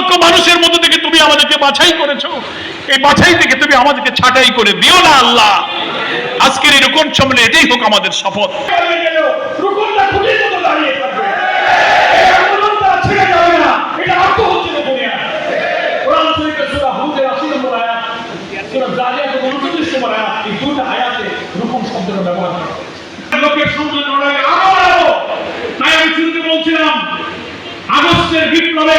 লক্ষ মানুষের মধ্যে থেকে তুমি আমাদেরকে বাছাই করেছ। এই বাছাই থেকে তুমি আমাদেরকে ছাঁটাই করে দিও না আল্লাহ। আজকের এই রুকন সম্মেলনে এটাই হোক আমাদের শপথ। রুকুনটা খুঁটির মতো দাঁড়িয়ে থাকবে। এই আন্দোলনটা ছেড়ে যাবে না। এটা আত্ম হচ্ছে না দুনিয়া। কোরআন শরীফের সূরা হুদের 80 নম্বর আয়াত, সূরা জারিয়াতে 29 নম্বর আয়াত, এই দুটো আয়াতে রুকুন শব্দটা ব্যবহার করা হয়েছে। লোকের আগস্টের বিপ্লবে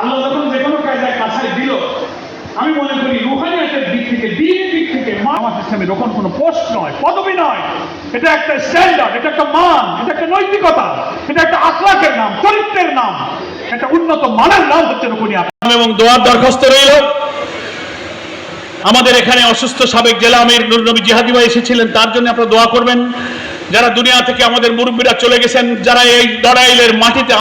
আল্লাহ যখন যে কোনো কায়দায় কাছাই দিল, আমি মনে করি রুহানিয়াতের দিক থেকে, দিনের দিক থেকে আমার কোনো পোস্ট নয়, পদবি নয়, এটা একটা স্ট্যান্ডার্ড এটা একটা মান, এটা একটা নৈতিকতা, এটা একটা আখলাকের নাম, চরিত্রের নাম একটা উন্নত মানের নাম হচ্ছে এবং দোয়ার দরখাস্ত রইল। আমাদের এখানে অসুস্থ সাবেক জেলা আমির নুর নবী জিহাদি ভাই এসেছিলেন, তার জন্য আপনারা দোয়া করবেন। যারা দুনিয়া থেকে আমাদের মুরব্বীরা চলে গেছেন, যারা এই লড়াইলের মাটিতে